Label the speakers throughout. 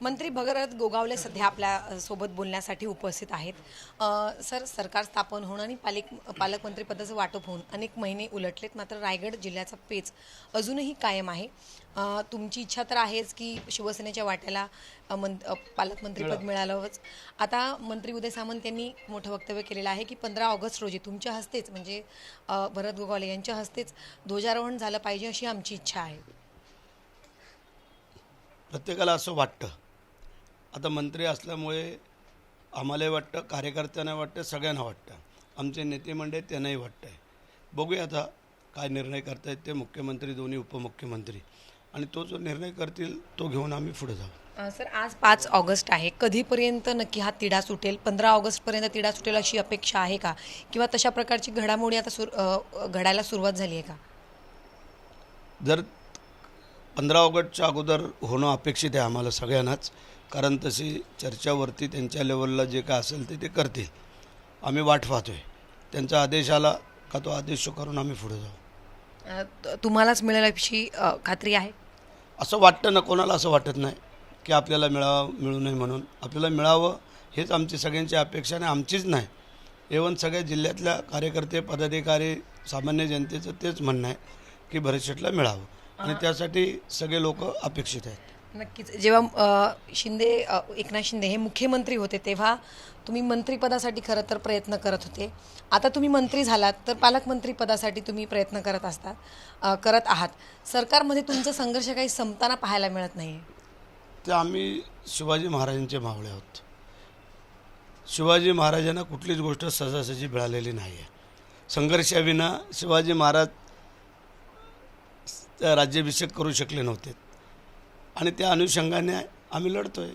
Speaker 1: मंत्री भगरथ गोगावले सध्या आपल्यासोबत बोलण्यासाठी उपस्थित आहेत. सर सरकार स्थापन होऊन आणि पालिक पालकमंत्रीपदाचं वाटप होऊन अनेक महिने उलटलेत मात्र रायगड जिल्ह्याचा पेच अजूनही कायम आहे. तुमची इच्छा तर आहेच की शिवसेनेच्या वाट्याला अ, मं अ, पालकमंत्रीपद मिळालंच आता मंत्री उदय सामंत यांनी मोठं वक्तव्य केलेलं आहे की पंधरा ऑगस्ट रोजी तुमच्या हस्तेच म्हणजे भरत गोगावले यांच्या हस्तेच ध्वजारोहण झालं पाहिजे अशी आमची इच्छा आहे.
Speaker 2: प्रत्येकाला असं वाटतं आता मंत्री असल्यामुळे आम्हालाही वाटतं कार्यकर्त्यांना वाटतं सगळ्यांना वाटतं. आमचे नेते मंडळी त्यांनाही वाटतं आहे बघूया आता काय निर्णय करतायत ते मुख्यमंत्री दोन्ही उपमुख्यमंत्री. आणि तो जो निर्णय करतील तो घेऊन आम्ही पुढे जाऊ.
Speaker 1: सर आज पाच ऑगस्ट आहे. कधीपर्यंत नक्की हा तिढा सुटेल? पंधरा ऑगस्टपर्यंत तिढा सुटेल अशी अपेक्षा आहे का? किंवा तशा प्रकारची घडामोडी आता सुर घडायला सुरुवात झाली आहे का?
Speaker 2: जर पंधरा ऑगस्टच्या अगोदर होणं अपेक्षित आहे आम्हाला सगळ्यांनाच कारण तशी चर्चावरती त्यांच्या लेवलला जे काय असेल ते ते करतील. आम्ही वाट पाहतोय. त्यांचा आदेश आला का तो आदेश करून आम्ही पुढे जाऊ.
Speaker 1: तुम्हालाच मिळेल अशी खात्री आहे?
Speaker 2: असं वाटतं ना कोणाला असं वाटत नाही की आपल्याला मिळावं मिळू नये म्हणून. आपल्याला मिळावं हेच आमची सगळ्यांची अपेक्षा आणि आमचीच नाही. एवन सगळ्या जिल्ह्यातल्या कार्यकर्ते पदाधिकारी सामान्य जनतेचं तेच म्हणणं आहे की भरत शेटला मिळावं. आणि त्यासाठी सगळे लोक अपेक्षित आहेत.
Speaker 1: नक्कीच. जेव्हा शिंदे एकनाथ शिंदे हे मुख्यमंत्री होते तेव्हा तुम्ही मंत्रीपदासाठी खरं तर प्रयत्न करत होते. आता तुम्ही मंत्री झालात तर पालकमंत्री पदासाठी तुम्ही प्रयत्न करत असतात करत आहात. सरकारमध्ये तुमचा संघर्ष काही संपताना पाहायला मिळत नाही
Speaker 2: ते आम्ही शिवाजी महाराजांचे मावळे आहोत. शिवाजी महाराजांना कुठलीच गोष्ट सहजासहजी मिळालेली नाही आहे संघर्षाविना शिवाजी महाराज राज्याभिषेक करू शकले नव्हते. आणि त्या अनुषंगाने आम्ही लढतो आहे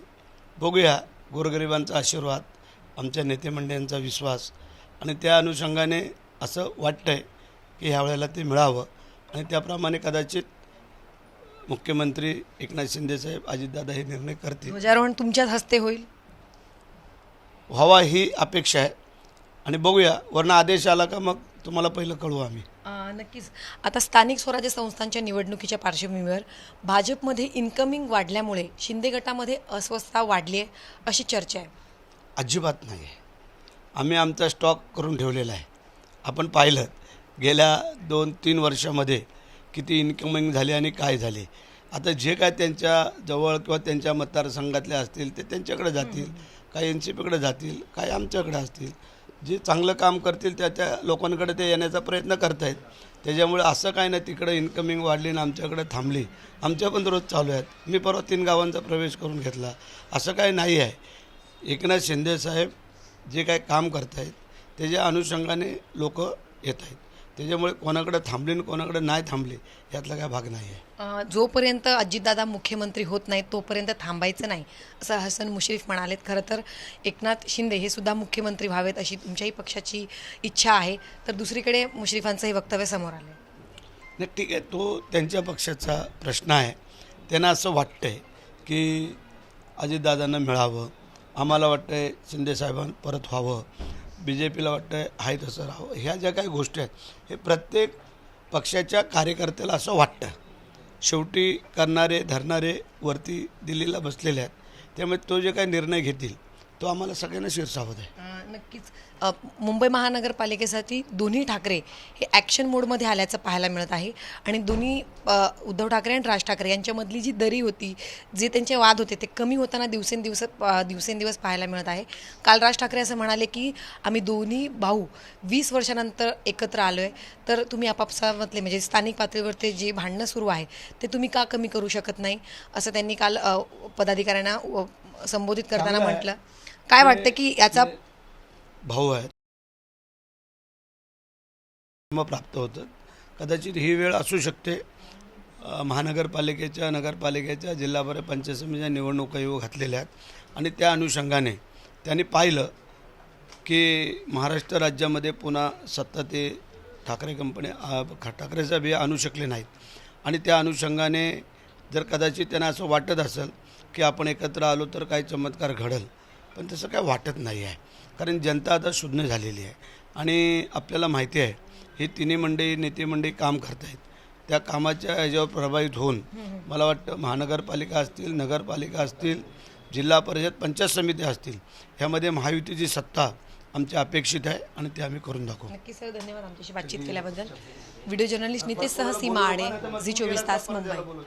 Speaker 2: बघूया गोरगरिबांचा आशीर्वाद आमच्या नेते मंडळींचा विश्वास आणि त्या अनुषंगाने असं वाटतं आहे की ह्या वेळेला ते मिळावं. आणि त्याप्रमाणे कदाचित मुख्यमंत्री एकनाथ शिंदेसाहेब अजितदादा हे निर्णय करतील.
Speaker 1: ध्वजारोहण तुमच्याच हस्ते होईल.
Speaker 2: व्हावा ही अपेक्षा आहे. आणि बघूया वरनं आदेश आला का मग तुम्हाला पहिलं कळवू आम्ही.
Speaker 1: नक्कीच. आता स्थानिक स्वराज्य संस्थांच्या निवडणुकीच्या पार्श्वभूमीवर भाजपमध्ये इन्कमिंग वाढल्यामुळे शिंदे गटामध्ये अस्वस्थता वाढली आहे अशी चर्चा आहे.
Speaker 2: अजिबात नाही. आहे आम्ही आमचा स्टॉक करून ठेवलेला आहे. आपण पाहिलं गेल्या दोन तीन वर्षामध्ये किती इन्कमिंग झाले आणि काय झाले. आता जे काय त्यांच्या जवळ किंवा त्यांच्या मतदारसंघातले असतील ते त्यांच्याकडे जातील काही एन सी पीकडे जातील काही आमच्याकडे असतील जे चांगलं काम करतील त्या त्या लोकांकडे ते येण्याचा प्रयत्न करत आहेत त्याच्यामुळे असं काय नाही तिकडे इन्कमिंग वाढली आणि आमच्याकडे थांबली. आमच्या पण रोज चालू आहेत. मी परवा तीन गावांचा प्रवेश करून घेतला. असं काय नाही आहे. एकनाथ शिंदेसाहेब जे काय काम करत आहेत त्याच्या अनुषंगाने लोक येत आहेत त्याच्यामुळे कोणाकडे थांबले आणि कोणाकडे नाही थांबले यातला काय भाग नाही आहे
Speaker 1: जोपर्यंत अजितदादा मुख्यमंत्री होत नाहीत तोपर्यंत थांबायचं नाही असं हसन मुश्रीफ म्हणालेत. खरं तर एकनाथ शिंदे हे सुद्धा मुख्यमंत्री व्हावेत अशी तुमच्याही पक्षाची इच्छा आहे. तर दुसरीकडे मुश्रीफांचं हे वक्तव्य समोर आलं
Speaker 2: नाही ठीक आहे. तो त्यांच्या पक्षाचा प्रश्न आहे. त्यांना असं वाटतं आहे की अजितदादांना मिळावं. आम्हाला वाटतं आहे शिंदेसाहेबांना परत व्हावं. बी जे पीला वाटतं आहे आहे तसं राहावं. ह्या ज्या काही गोष्टी आहेत हे प्रत्येक पक्षाच्या कार्यकर्त्याला असं वाटतं. शेवटी करणारे धरणारे वरती दिल्लीला बसलेले आहेत. त्यामुळे तो जे काही निर्णय घेतील तो आम्हाला सगळ्यांना शिरसावत आहे.
Speaker 1: नक्कीच. अ, मुंबई महानगरपालिकेसाठी दोन्ही ठाकरे हे ॲक्शन मोडमध्ये आल्याचं पाहायला मिळत आहे. आणि दोन्ही अ, उद्धव ठाकरे आणि राज ठाकरे यांच्यामधली जी दरी होती जे त्यांचे वाद होते ते कमी होताना दिवसेंदिवस अ, दिवसेंदिवस पाहायला मिळत आहे. काल राज ठाकरे असं म्हणाले की आम्ही दोन्ही भाऊ वीस वर्षानंतर एकत्र आलो आहे तर तुम्ही आपापसामधले म्हणजे स्थानिक पातळीवरती जे भांडणं सुरू आहे ते तुम्ही का कमी करू शकत नाही? असं त्यांनी काल अ, पदाधिकाऱ्यांना अ, संबोधित करताना. म्हटलं. काय वाटतं की याचा
Speaker 2: भाऊ आहेत. प्राप्त होतं. कदाचित ही वेळ असू शकते. महानगरपालिकेच्या नगरपालिकेच्या जिल्हाभर पंचायत समितीच्या निवडणुका येऊ घातलेल्या आहेत. आणि त्या अनुषंगाने त्यांनी पाहिलं की महाराष्ट्र राज्यामध्ये पुन्हा सत्ता ते ठाकरे कंपनी ठाकरे साहेब हे आणू शकले नाहीत. आणि त्या अनुषंगाने जर कदाचित त्यांना असं वाटत असेल की आपण एकत्र आलो तर काही चमत्कार घडल. पण तसं काय वाटत नाही आहे कारण जनता आता शून्य झालेली आहे. आणि आपल्याला माहिती आहे हे तिन्ही मंडळी नेते मंडळी काम करत आहेत त्या कामाच्या ह्याच्यावर प्रभावित होऊन मला वाटतं महानगरपालिका असतील नगरपालिका असतील जिल्हा परिषद पंचायत समिती असतील ह्यामध्ये महायुतीची सत्ता आमची अपेक्षित आहे आणि ते आम्ही करून दाखवू.
Speaker 1: नक्की सर धन्यवाद आमच्याशी बातचीत केल्याबद्दल. व्हिडिओ जर्नलिस्ट नितेश सह सीमा आणि झी चोवीस तास मुंबई.